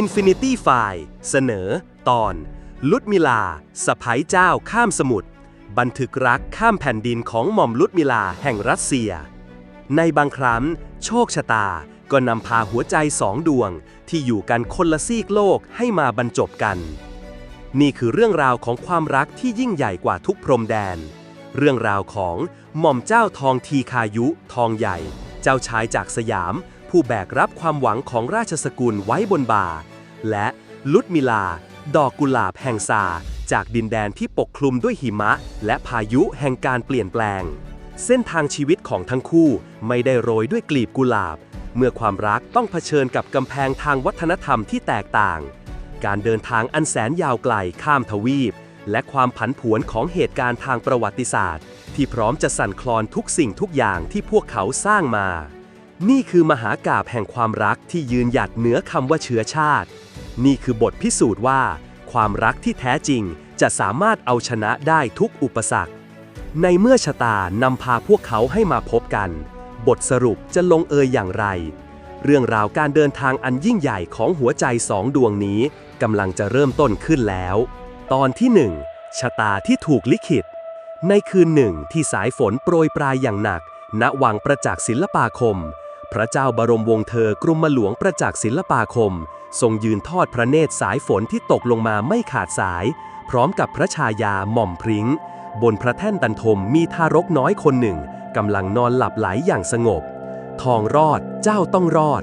Infinity f i เสนอ ตอน ลุดมิลาสะพ้ยเจ้าข้ามสมุทรบันทึกรักข้ามแผ่นดินของหม่อมลุดมิลาแห่งรัสเซีย ในบางครั้ง โชคชะตาก็นำพาหัวใจสองดวง ที่อยู่กันคนละซีกโลกให้มาบรรจบกัน นี่คือเรื่องราวของความรักที่ยิ่งใหญ่กว่าทุกพรมแดน เรื่องราวของหม่อมเจ้าทองทีคายุ ทองใหญ่ เจ้าชายจากสยาม ผู้แบกรับความหวังของราชสกุลไว้บนบ่า และลุดมิลา ดอกกุหลาบแห่งซา จากดินแดนที่ปกคลุมด้วยหิมะ และพายุแห่งการเปลี่ยนแปลง เส้นทางชีวิตของทั้งคู่ไม่ได้โรยด้วยกลีบกุหลาบ เมื่อความรักต้องเผชิญกับกำแพงทางวัฒนธรรมที่แตกต่าง การเดินทางอันแสนยาวไกลข้ามทวีป และความผันผวนของเหตุการณ์ทางประวัติศาสตร์ ที่พร้อมจะสั่นคลอนทุกสิ่งทุกอย่างที่พวกเขาสร้างมา นี่คือมหากาบแห่งความรักที่ยืนหยัดเหนือคำว่าเชื้อชาติ นี่คือบทพิสูจน์ว่า ความรักที่แท้จริงจะสามารถเอาชนะได้ทุกอุปสรรค ในเมื่อชะตานำพาพวกเขาให้มาพบกัน บทสรุปจะลงเอยอย่างไร เรื่องราวการเดินทางอันยิ่งใหญ่ของหัวใจสองดวงนี้กำลังจะเริ่มต้นขึ้นแล้ว ตอนที่หนึ่งชะตาที่ถูกลิขิต ในคืนหนึ่งที่สายฝนโปรยปลายอย่างหนัก ณวังประจักษ์ศิลปาคม พระเจ้าบรมวงศ์เธอกรุมหลวงประจักษ์ศิลปาคม ทรงยืนทอดพระเนตรสายฝนที่ตกลงมาไม่ขาดสาย พร้อมกับพระชายาหม่อมพริ้ง บนพระแท่นตันทมมีทารกน้อยคนหนึ่งกำลังนอนหลับไหลอย่างสงบ ทองรอดเจ้าต้องรอด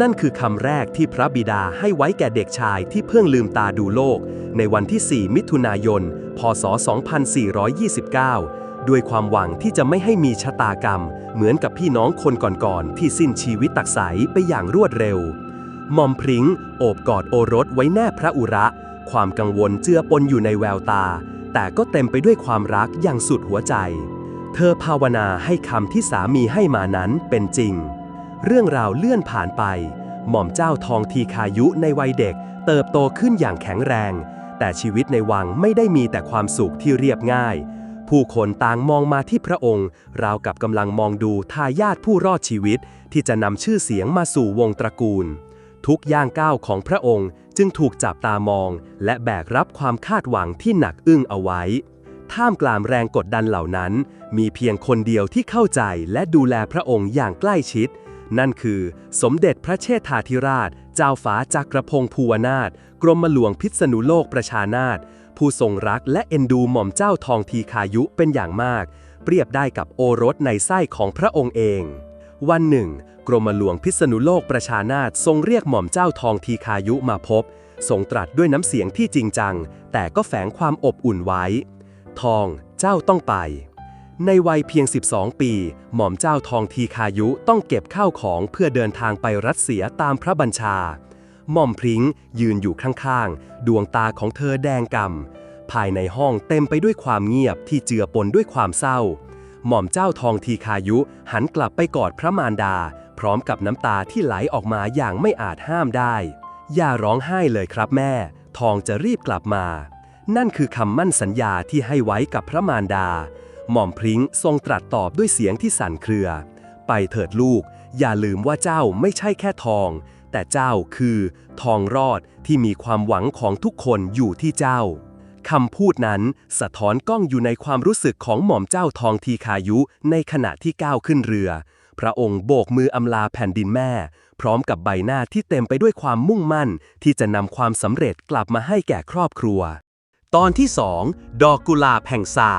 นั่นคือคำแรกที่พระบิดาให้ไว้แก่เด็กชายที่เพิ่งลืมตาดูโลก ในวันที่ 4 มิถุนายน พศ 2429 ด้วยความหวังที่จะไม่ให้มีชะตากรรม เหมือนกับพี่น้องคนก่อนๆที่สิ้นชีวิตตักใสไปอย่างรวดเร็วหม่อมพริ้งโอบกอดโอรสไว้แนบพระอุระ ความกังวลเจือปนอยู่ในแววตา แต่ก็เต็มไปด้วยความรักอย่างสุดหัวใจ เธอภาวนาให้คำที่สามีให้มานั้นเป็นจริง เรื่องราวเลื่อนผ่านไป หม่อมเจ้าทองทีคายุในวัยเด็ก เติบโตขึ้นอย่างแข็งแรง แต่ชีวิตในวังไม่ได้มีแต่ความสุขที่เรียบง่าย ผู้คนต่างมองมาที่พระองค์ ราวกับกำลังมองดูทายาทผู้รอดชีวิต ที่จะนำชื่อเสียงมาสู่วงตระกูล ทุกย่างก้าวของพระองค์จึงถูกจับตามอง และแบกรับความคาดหวังที่หนักอึ้งเอาไว้ ท่ามกลางแรงกดดันเหล่านั้น มีเพียงคนเดียวที่เข้าใจและดูแลพระองค์อย่างใกล้ชิด นั่นคือ สมเด็จพระเชษฐาธิราช เจ้าฟ้าจักรพงศ์ภูวนาถกรมหลวงพิษณุโลกประชานาถ ผู้ทรงรักและเอ็นดูหม่อมเจ้าทองทีคายุเป็นอย่างมาก เปรียบได้กับโอรสในไส้ของพระองค์เอง วันหนึ่ง กรมหลวงพิษณุโลกประชานาถทรงเรียกหม่อมเจ้าทองทีคายุมาพบ ทรงตรัสด้วยน้ำเสียงที่จริงจัง แต่ก็แฝงความอบอุ่นไว้ ทองเจ้าต้องไป ในวัยเพียง 12 ปี หม่อมเจ้าทองทีคายุต้องเก็บข้าวของเพื่อเดินทางไปรัสเซียตามพระบัญชา ม่อมพริ้งยืนอยู่ข้างๆ ดวงตาของเธอแดงกำภายในห้องเต็มไปด้วยความเงียบที่เจือปนด้วยความเศร้า หม่อมเจ้าทองทีคายุหันกลับไปกอดพระมารดา พร้อมกับน้ำตาที่ไหลออกมาอย่างไม่อาจห้ามได้ อย่าร้องไห้เลยครับแม่ ทองจะรีบกลับมา นั่นคือคำมั่นสัญญาที่ให้ไว้กับพระมารดา หม่อมพริ้งทรงตรัสตอบด้วยเสียงที่สั่นเครือ ไปเถิดลูก อย่าลืมว่าเจ้าไม่ใช่แค่ทอง แต่เจ้าคือ ทองรอดที่มีความหวังของทุกคนอยู่ที่เจ้าคำพูดนั้นสะท้อนกล้องอยู่ในความรู้สึกของหม่อมเจ้าทองทีคายุในขณะที่ก้าวขึ้นเรือ พระองค์โบกมืออำลาแผ่นดินแม่ พร้อมกับใบหน้าที่เต็มไปด้วยความมุ่งมั่น ที่จะนำความสำเร็จกลับมาให้แก่ครอบครัว ตอนที่2ดอกกุหลาบแห่งซา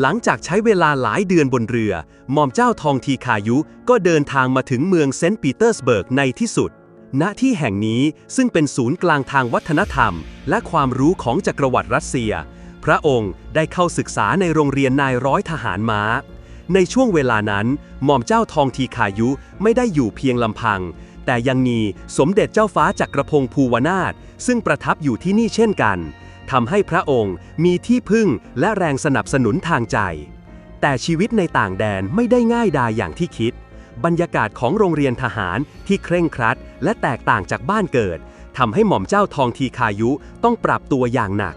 หลังจากใช้เวลาหลายเดือนบนเรือ หม่อมเจ้าทองทีคายุก็เดินทางมาถึงเมืองเซนต์ปีเตอร์สเบิร์กในที่สุด ณ ที่แห่งนี้ซึ่งเป็นศูนย์กลางทางวัฒนธรรม และความรู้ของจักรวรรดิรัสเซีย พระองค์ได้เข้าศึกษาในโรงเรียนนายร้อยทหารม้า ในช่วงเวลานั้น หม่อมเจ้าทองทีคายุไม่ได้อยู่เพียงลำพัง แต่ยังมีสมเด็จเจ้าฟ้าจักรพงศ์ภูวนาถซึ่งประทับอยู่ที่นี่เช่นกัน ทำให้พระองค์มีที่พึ่งและแรงสนับสนุนทางใจ แต่ชีวิตในต่างแดนไม่ได้ง่ายดายอย่างที่คิด บรรยากาศของโรงเรียนทหารที่เคร่งครัด และแตกต่างจากบ้านเกิดทำให้หม่อมเจ้าทองทีคายุต้องปรับตัวอย่างหนัก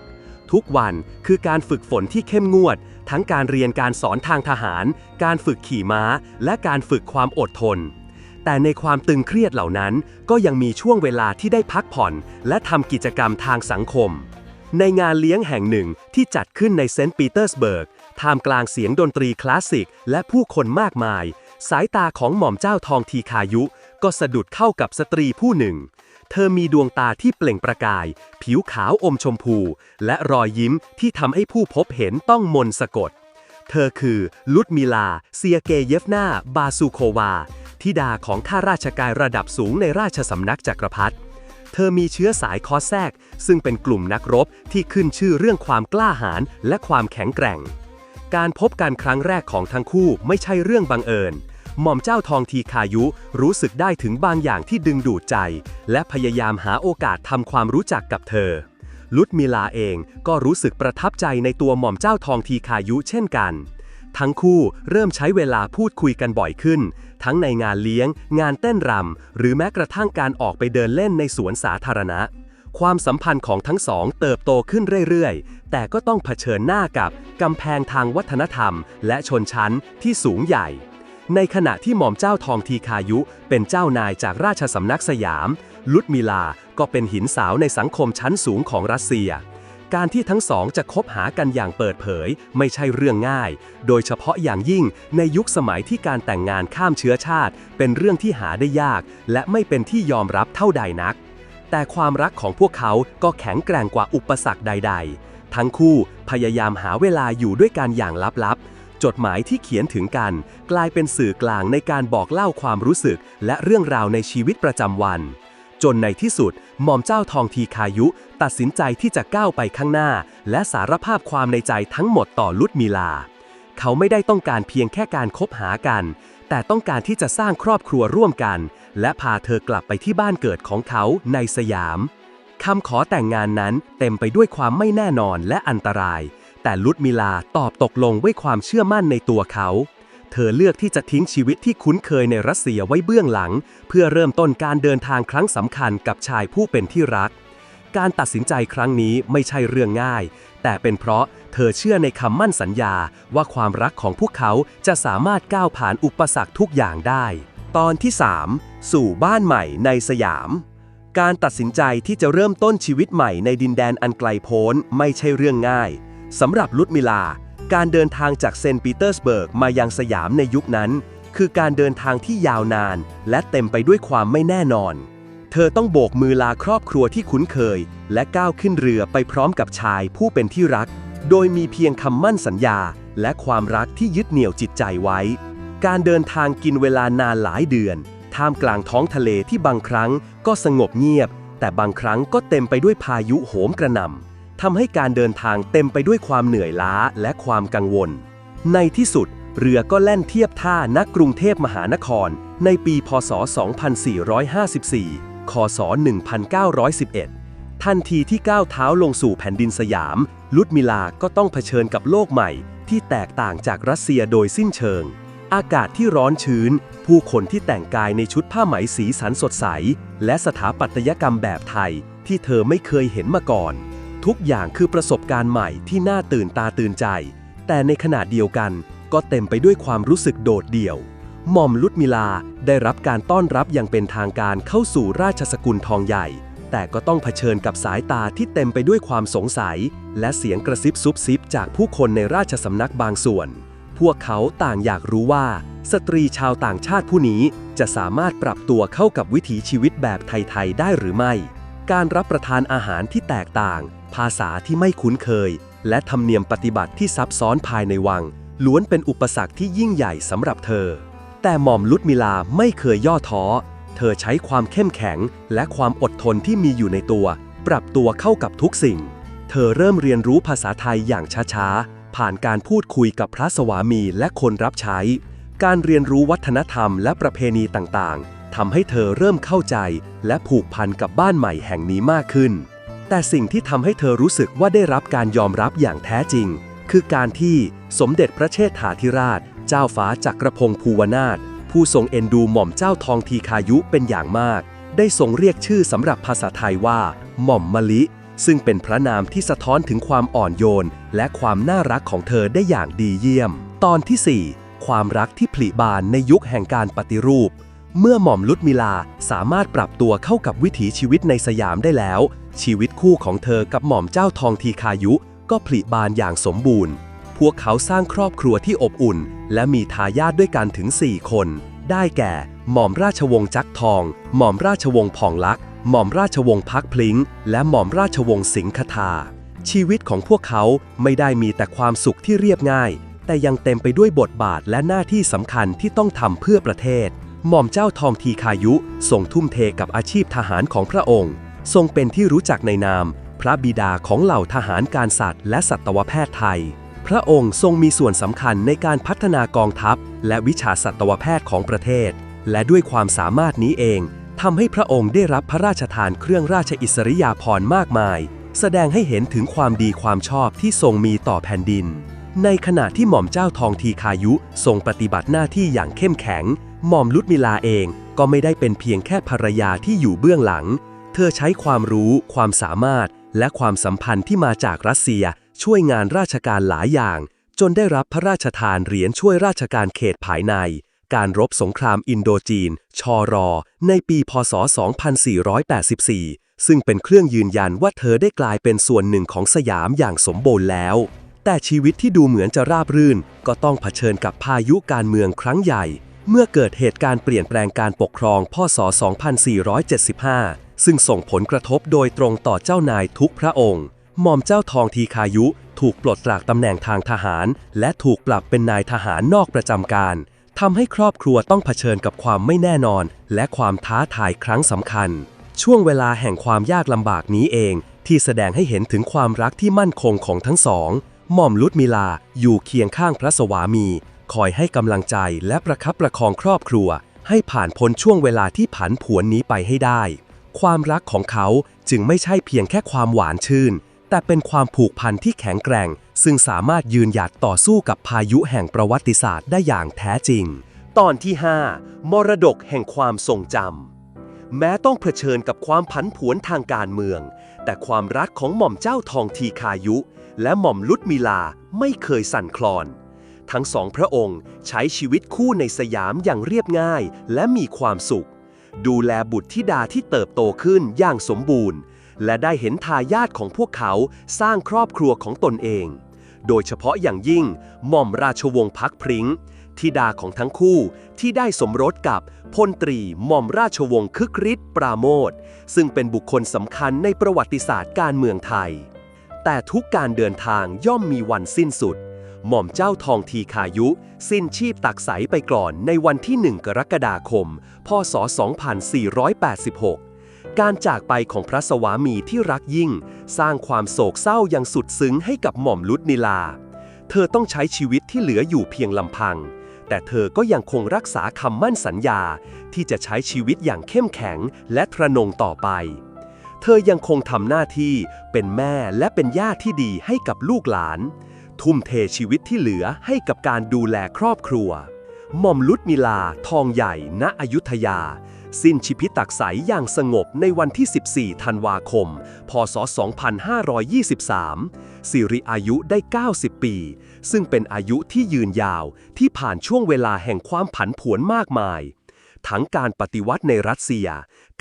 ทุกวันคือการฝึกฝนที่เข้มงวด ทั้งการเรียนการสอนทางทหาร การฝึกขี่ม้า และการฝึกความอดทนแต่ในความตึงเครียดเหล่านั้นก็ยังมีช่วงเวลาที่ได้พักผ่อน และทำกิจกรรมทางสังคม ในงานเลี้ยงแห่งหนึ่งที่จัดขึ้นในเซนต์ปีเตอร์สเบิร์ก ท่ามกลางเสียงดนตรีคลาสสิกและผู้คนมากมาย สายตาของหม่อมเจ้าทองทีคายุ ก็สะดุดเข้ากับสตรีผู้หนึ่ง เธอมีดวงตาที่เปล่งประกาย ผิวขาวอมชมพู และรอยยิ้มที่ทำให้ผู้พบเห็นต้องมนสะกด เธอคือลุดมิลา เซียเกเยฟนา บาซูโควา ธิดาของข้าราชการระดับสูงในราชสำนักจักรพรรดิ เธอมีเชื้อสายคอแซกซึ่งเป็นกลุ่มนักรบที่ขึ้นชื่อเรื่องความกล้าหาญและความแข็งแกร่ง การพบกันครั้งแรกของทั้งคู่ไม่ใช่เรื่องบังเอิญ หม่อมเจ้าทองทีคายุรู้สึกได้ถึงบางอย่างที่ดึงดูดใจ และพยายามหาโอกาสทำความรู้จักกับเธอ ลุดมิลาเองก็รู้สึกประทับใจในตัวหม่อมเจ้าทองทีคายุเช่นกันทั้งคู่เริ่มใช้เวลาพูดคุยกันบ่อยขึ้น ทั้งในงานเลี้ยง งานเต้นรำ หรือแม้กระทั่งการออกไปเดินเล่นในสวนสาธารณะ ความสัมพันธ์ของทั้งสองเติบโตขึ้นเรื่อยๆ แต่ก็ต้องเผชิญหน้ากับกำแพงทางวัฒนธรรม และชนชั้นที่สูงใหญ่ ในขณะที่หม่อมเจ้าทองทีคายุ เป็นเจ้านายจากราชสำนักสยาม ลุดมิลา ก็เป็นหินสาวในสังคมชั้นสูงของรัสเซีย การที่ทั้งสองจะคบหากันอย่างเปิดเผย ไม่ใช่เรื่องง่าย โดยเฉพาะอย่างยิ่งในยุคสมัยที่การแต่งงานข้ามเชื้อชาติ เป็นเรื่องที่หาได้ยาก และไม่เป็นที่ยอมรับเท่าใดนัก แต่ความรักของพวกเขาก็แข็งแกร่งกว่าอุปสรรคใด ๆ ทั้งคู่พยายามหาเวลาอยู่ด้วยกันอย่างลับๆ จดหมายที่เขียนถึงกัน กลายเป็นสื่อกลางในการบอกเล่าความรู้สึก และเรื่องราวในชีวิตประจำวัน จนในที่สุด หม่อมเจ้าทองทีคายุ ตัดสินใจที่จะก้าวไปข้างหน้า และสารภาพความในใจทั้งหมดต่อลุดมิลา เขาไม่ได้ต้องการเพียงแค่การคบหากัน แต่ต้องการที่จะสร้างครอบครัวร่วมกัน และพาเธอกลับไปที่บ้านเกิดของเขาในสยามคำขอแต่งงานนั้นเต็มไปด้วยความไม่แน่นอนและอันตราย แต่ลุดมิลาตอบตกลงด้วยความเชื่อมั่นในตัวเขา เธอเลือกที่จะทิ้งชีวิตที่คุ้นเคยในรัสเซียไว้เบื้องหลัง เพื่อเริ่มต้นการเดินทางครั้งสำคัญกับชายผู้เป็นที่รัก การตัดสินใจครั้งนี้ไม่ใช่เรื่องง่าย แต่เป็นเพราะเธอเชื่อในคำมั่นสัญญาว่าความรักของพวกเขาจะสามารถก้าวผ่านอุปสรรคทุกอย่างได้ ตอนที่ 3 สู่บ้านใหม่ในสยาม การตัดสินใจที่จะเริ่มต้นชีวิตใหม่ในดินแดนอันไกลโพ้นไม่ใช่เรื่องง่ายสำหรับลุดมิลา การเดินทางจากเซนต์ปีเตอร์สเบิร์กมายังสยามในยุคนั้น คือการเดินทางที่ยาวนาน และเต็มไปด้วยความไม่แน่นอน เธอต้องโบกมือลาครอบครัวที่คุ้นเคย และก้าวขึ้นเรือไปพร้อมกับชายผู้เป็นที่รัก โดยมีเพียงคำมั่นสัญญา และความรักที่ยึดเหนี่ยวจิตใจไว้ การเดินทางกินเวลานานหลายเดือน ท่ามกลางท้องทะเลที่บางครั้งก็สงบเงียบ แต่บางครั้งก็เต็มไปด้วยพายุโหมกระหน่ำ ทำให้การเดินทางเต็มไปด้วยความเหนื่อยล้าและความกังวล ในที่สุด เรือก็แล่นเทียบท่าณกรุงเทพมหานคร ในปีพศ 2454 คศ 1911 ทันทีที่ก้าวเท้าลงสู่แผ่นดินสยาม ลุดมิลาก็ต้องเผชิญกับโลกใหม่ ที่แตกต่างจากรัสเซียโดยสิ้นเชิง อากาศที่ร้อนชื้น ผู้คนที่แต่งกายในชุดผ้าไหมสีสันสดใส และสถาปัตยกรรมแบบไทยที่เธอไม่เคยเห็นมาก่อน ทุกอย่างคือประสบการณ์ใหม่ที่น่าตื่นตาตื่นใจ แต่ในขณะเดียวกันก็เต็มไปด้วยความรู้สึกโดดเดี่ยว หม่อมลุดมิลาได้รับการต้อนรับอย่างเป็นทางการเข้าสู่ราชสกุลทองใหญ่ แต่ก็ต้องเผชิญกับสายตาที่เต็มไปด้วยความสงสัย และเสียงกระซิบซุบซิบจากผู้คนในราชสำนักบางส่วน พวกเขาต่างอยากรู้ว่า สตรีชาวต่างชาติผู้นี้จะสามารถปรับตัวเข้ากับวิถีชีวิตแบบไทย ๆ ได้หรือไม่ การรับประทานอาหารที่แตกต่าง ภาษาที่ไม่คุ้นเคย และธรรมเนียมปฏิบัติที่ซับซ้อนภายในวัง ล้วนเป็นอุปสรรคที่ยิ่งใหญ่สำหรับเธอ แต่หม่อมลุดมิลาไม่เคยย่อท้อ เธอใช้ความเข้มแข็ง และความอดทนที่มีอยู่ในตัว ปรับตัวเข้ากับทุกสิ่ง เธอเริ่มเรียนรู้ภาษาไทยอย่างช้าๆ ผ่านการพูดคุยกับพระสวามีและคนรับใช้ การเรียนรู้วัฒนธรรมและประเพณีต่างๆทำให้เธอเริ่มเข้าใจ และผูกพันกับบ้านใหม่แห่งนี้มากขึ้น แต่สิ่งที่ทำให้เธอรู้สึกว่าได้รับการยอมรับอย่างแท้จริง คือการที่สมเด็จพระเชษฐาธิราช เจ้าฟ้าจักรพงศ์ภูวนาถผู้ทรงเอ็นดูหม่อมเจ้าทองทีคายุเป็นอย่างมาก ได้ทรงเรียกชื่อสำหรับภาษาไทยว่า หม่อมมะลิ ซึ่งเป็นพระนามที่สะท้อนถึงความอ่อนโยน และความน่ารักของเธอได้อย่างดีเยี่ยม ตอนที่ 4 ความรักที่ผลิบานในยุคแห่งการปฏิรูป เมื่อหม่อมลุดมิลาสามารถปรับตัวเข้ากับวิถีชีวิตในสยามได้แล้ว ชีวิตคู่ของเธอกับหม่อมเจ้าทองทีคายุ ก็ผลิบานอย่างสมบูรณ์ พวกเขาสร้างครอบครัวที่อบอุ่น และมีทายาทด้วยกันถึง 4 คน ได้แก่ หม่อมราชวงศ์จักรทอง หม่อมราชวงศ์ผ่องลักษณ์หม่อมราชวงศ์พักพลิงและหม่อมราชวงศ์สิงคทา ชีวิตของพวกเขาไม่ได้มีแต่ความสุขที่เรียบง่าย แต่ยังเต็มไปด้วยบทบาทและหน้าที่สำคัญที่ต้องทำเพื่อประเทศ หม่อมเจ้าทองทีคายุทรงทุ่มเทกับอาชีพทหารของพระองค์ ทรงเป็นที่รู้จักในนาม พระบิดาของเหล่าทหารการสัตว์และสัตวแพทย์ไทย พระองค์ทรงมีส่วนสำคัญในการพัฒนากองทัพ และวิชาสัตวแพทย์ของประเทศ และด้วยความสามารถนี้เองทำให้พระองค์ได้รับพระราชทานเครื่องราชอิสริยาภรณ์มากมาย แสดงให้เห็นถึงความดีความชอบที่ทรงมีต่อแผ่นดิน ในขณะที่หม่อมเจ้าทองทีคายุทรงปฏิบัติหน้าที่อย่างเข้มแข็ง หม่อมลุดมิลาเองก็ไม่ได้เป็นเพียงแค่ภรรยาที่อยู่เบื้องหลัง เธอใช้ความรู้ ความสามารถ และความสัมพันธ์ที่มาจากรัสเซีย ช่วยงานราชการหลายอย่าง จนได้รับพระราชทานเหรียญช่วยราชการเขตภายใน การรบสงครามอินโดจีน ชอรอ ในปีพศ 2484 ซึ่งเป็นเครื่องยืนยันว่าเธอได้กลายเป็นส่วนหนึ่งของสยามอย่างสมบูรณ์แล้ว แต่ชีวิตที่ดูเหมือนจะราบรื่น ก็ต้องเผชิญกับพายุการเมืองครั้งใหญ่ เมื่อเกิดเหตุการณ์เปลี่ยนแปลงการปกครองพศ 2475 ซึ่งส่งผลกระทบโดยตรงต่อเจ้านายทุกพระองค์หม่อมเจ้าทองทีคายุ ถูกปลดจากตำแหน่งทางทหาร และถูกปรับเป็นนายทหารนอกประจำการทำให้ครอบครัวต้องเผชิญกับความไม่แน่นอน และความท้าทายครั้งสำคัญ ช่วงเวลาแห่งความยากลำบากนี้เอง ที่แสดงให้เห็นถึงความรักที่มั่นคงของทั้งสองหม่อมลุดมิลาอยู่เคียงข้างพระสวามี คอยให้กำลังใจและประคับประคองครอบครัว ให้ผ่านพ้นช่วงเวลาที่ผันผวนนี้ไปให้ได้ ความรักของเขาจึงไม่ใช่เพียงแค่ความหวานชื่น แต่เป็นความผูกพันที่แข็งแกร่ง ซึ่งสามารถยืนหยัดต่อสู้กับพายุแห่งประวัติศาสตร์ได้อย่างแท้จริง ตอนที่ 5 มรดกแห่งความทรงจำแม้ต้องเผชิญกับความผันผวนทางการเมือง แต่ความรักของหม่อมเจ้าทองทีคายุ และหม่อมลุดมิลาไม่เคยสั่นคลอน ทั้งสองพระองค์ใช้ชีวิตคู่ในสยามอย่างเรียบง่ายและมีความสุข ดูแลบุตรธิดาที่เติบโตขึ้นอย่างสมบูรณ์ และได้เห็นทายาทของพวกเขาสร้างครอบครัวของตนเอง โดยเฉพาะอย่างยิ่งหม่อมราชวงศ์พักพริ้งธิดาของทั้งคู่ที่ได้สมรสกับพลตรีหม่อมราชวงศ์คึกฤทธิ์ปราโมทซึ่งเป็นบุคคลสำคัญในประวัติศาสตร์การเมืองไทย แต่ทุกการเดินทางย่อมมีวันสิ้นสุด หม่อมเจ้าทองทีคายุ สิ้นชีพตักใสไปก่อนในวันที่ 1 กรกฎาคม พศ 2486 การจากไปของพระสวามีที่รักยิ่ง สร้างความโศกเศร้าอย่างสุดซึ้งให้กับหม่อมลุดนิลา เธอต้องใช้ชีวิตที่เหลืออยู่เพียงลำพัง แต่เธอก็ยังคงรักษาคำมั่นสัญญา ที่จะใช้ชีวิตอย่างเข้มแข็งและทะนงต่อไปเธอยังคงทำหน้าที่เป็นแม่และเป็นย่าที่ดีให้กับลูกหลาน ทุ่มเทชีวิตที่เหลือให้กับการดูแลครอบครัว หม่อมลุดมิลา ทองใหญ่ ณ อยุธยา สิ้นชีพิตักใสอย่างสงบในวันที่ 14 ธันวาคม พศ 2523 สิริอายุได้ 90 ปี ซึ่งเป็นอายุที่ยืนยาวที่ผ่านช่วงเวลาแห่งความผันผวนมากมาย ทั้งการปฏิวัติในรัสเซีย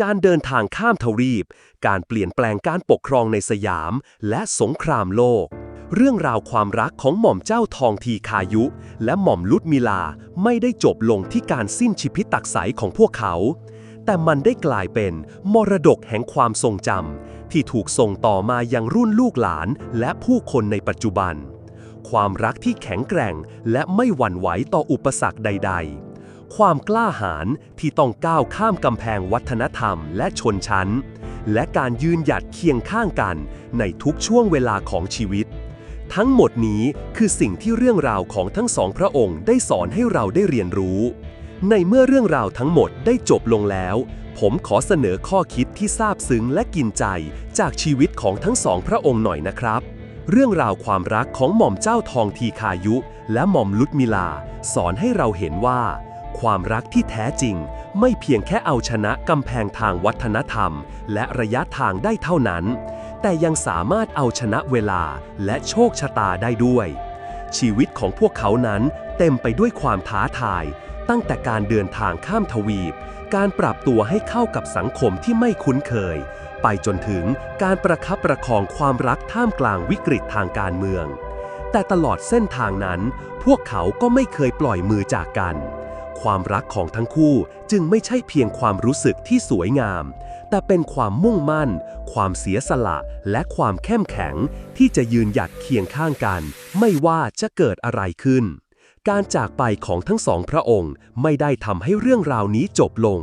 การเดินทางข้ามทวีป การเปลี่ยนแปลงการปกครองในสยาม และสงครามโลก เรื่องราวความรักของหม่อมเจ้าทองทีคายุ และหม่อมลุดมิลาไม่ได้จบลงที่การสิ้นชีพิตตักใสของพวกเขา แต่มันได้กลายเป็นมรดกแห่งความทรงจำที่ถูกส่งต่อมายังรุ่นลูกหลานและผู้คนในปัจจุบัน ความรักที่แข็งแกร่งและไม่หวั่นไหวต่ออุปสรรคใด ๆ ความกล้าหาญที่ต้องก้าวข้ามกำแพงวัฒนธรรมและชนชั้น และการยืนหยัดเคียงข้างกันในทุกช่วงเวลาของชีวิต ทั้งหมดนี้คือสิ่งที่เรื่องราวของทั้งสองพระองค์ได้สอนให้เราได้เรียนรู้ ในเมื่อเรื่องราวทั้งหมดได้จบลงแล้ว ผมขอเสนอข้อคิดที่ซาบซึ้งและกินใจจากชีวิตของทั้งสองพระองค์หน่อยนะครับ เรื่องราวความรักของหม่อมเจ้าทองทีคายุ และหม่อมลุดมิลา สอนให้เราเห็นว่า ความรักที่แท้จริง ไม่เพียงแค่เอาชนะกำแพงทางวัฒนธรรม และระยะทางได้เท่านั้น แต่ยังสามารถเอาชนะเวลาและโชคชะตาได้ด้วย ชีวิตของพวกเขานั้นเต็มไปด้วยความท้าทาย ตั้งแต่การเดินทางข้ามทวีป การปรับตัวให้เข้ากับสังคมที่ไม่คุ้นเคย ไปจนถึงการประคับประคองความรักท่ามกลางวิกฤตทางการเมือง แต่ตลอดเส้นทางนั้น พวกเขาก็ไม่เคยปล่อยมือจากกัน ความรักของทั้งคู่จึงไม่ใช่เพียงความรู้สึกที่สวยงาม แต่เป็นความมุ่งมั่น ความเสียสละและความเข้มแข็ง ที่จะยืนหยัดเคียงข้างกัน ไม่ว่าจะเกิดอะไรขึ้น การจากไปของทั้งสองพระองค์ไม่ได้ทำให้เรื่องราวนี้จบลง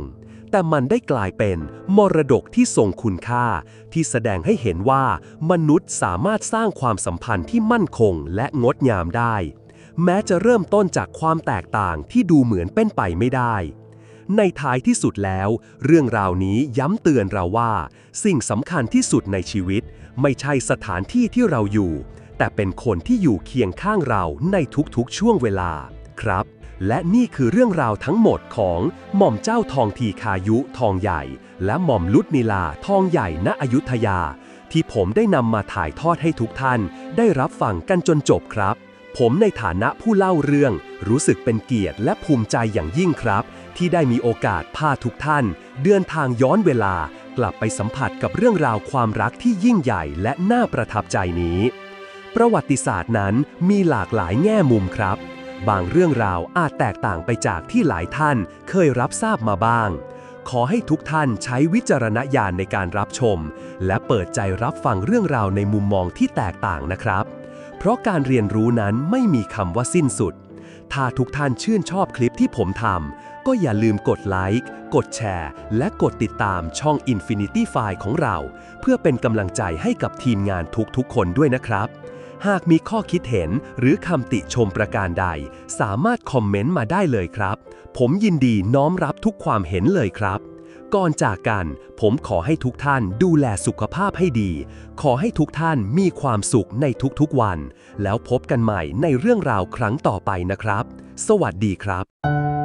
แต่มันได้กลายเป็นมรดกที่ทรงคุณค่า ที่แสดงให้เห็นว่ามนุษย์สามารถสร้างความสัมพันธ์ที่มั่นคงและงดงามได้ แม้จะเริ่มต้นจากความแตกต่างที่ดูเหมือนเป็นไปไม่ได้ ในท้ายที่สุดแล้ว เรื่องราวนี้ย้ำเตือนเราว่า สิ่งสำคัญที่สุดในชีวิต ไม่ใช่สถานที่ที่เราอยู่ แต่เป็นคนที่อยู่เคียงข้างเราในทุกๆช่วงเวลาครับ และนี่คือเรื่องราวทั้งหมดของหม่อมเจ้าทองทีคายุทองใหญ่ และหม่อมลุดนิลาทองใหญ่ณอยุธยา ที่ผมได้นำมาถ่ายทอดให้ทุกท่าน ได้รับฟังกันจนจบครับ ผมในฐานะผู้เล่าเรื่อง รู้สึกเป็นเกียรติและภูมิใจอย่างยิ่งครับ ที่ได้มีโอกาสพาทุกท่าน เดินทางย้อนเวลา กลับไปสัมผัสกับเรื่องราวความรักที่ยิ่งใหญ่และน่าประทับใจนี้ ประวัติศาสตร์นั้นมีหลากหลายแง่มุมครับ บางเรื่องราวอาจแตกต่างไปจากที่หลายท่านเคยรับทราบมาบ้าง ขอให้ทุกท่านใช้วิจารณญาณในการรับชม และเปิดใจรับฟังเรื่องราวในมุมมองที่แตกต่างนะครับ เพราะการเรียนรู้นั้นไม่มีคำว่าสิ้นสุด ถ้าทุกท่านชื่นชอบคลิปที่ผมทำ ก็อย่าลืมกดไลค์ กดแชร์ และกดติดตามช่อง Infinity File ของเรา เพื่อเป็นกำลังใจให้กับทีมงานทุกๆ คนด้วยนะครับ หากมีข้อคิดเห็นหรือคำติชมประการใด สามารถคอมเมนต์มาได้เลยครับ ผมยินดีน้อมรับทุกความเห็นเลยครับ ก่อนจากกัน ผมขอให้ทุกท่านดูแลสุขภาพให้ดี ขอให้ทุกท่านมีความสุขในทุกๆวัน แล้วพบกันใหม่ในเรื่องราวครั้งต่อไปนะครับ สวัสดีครับ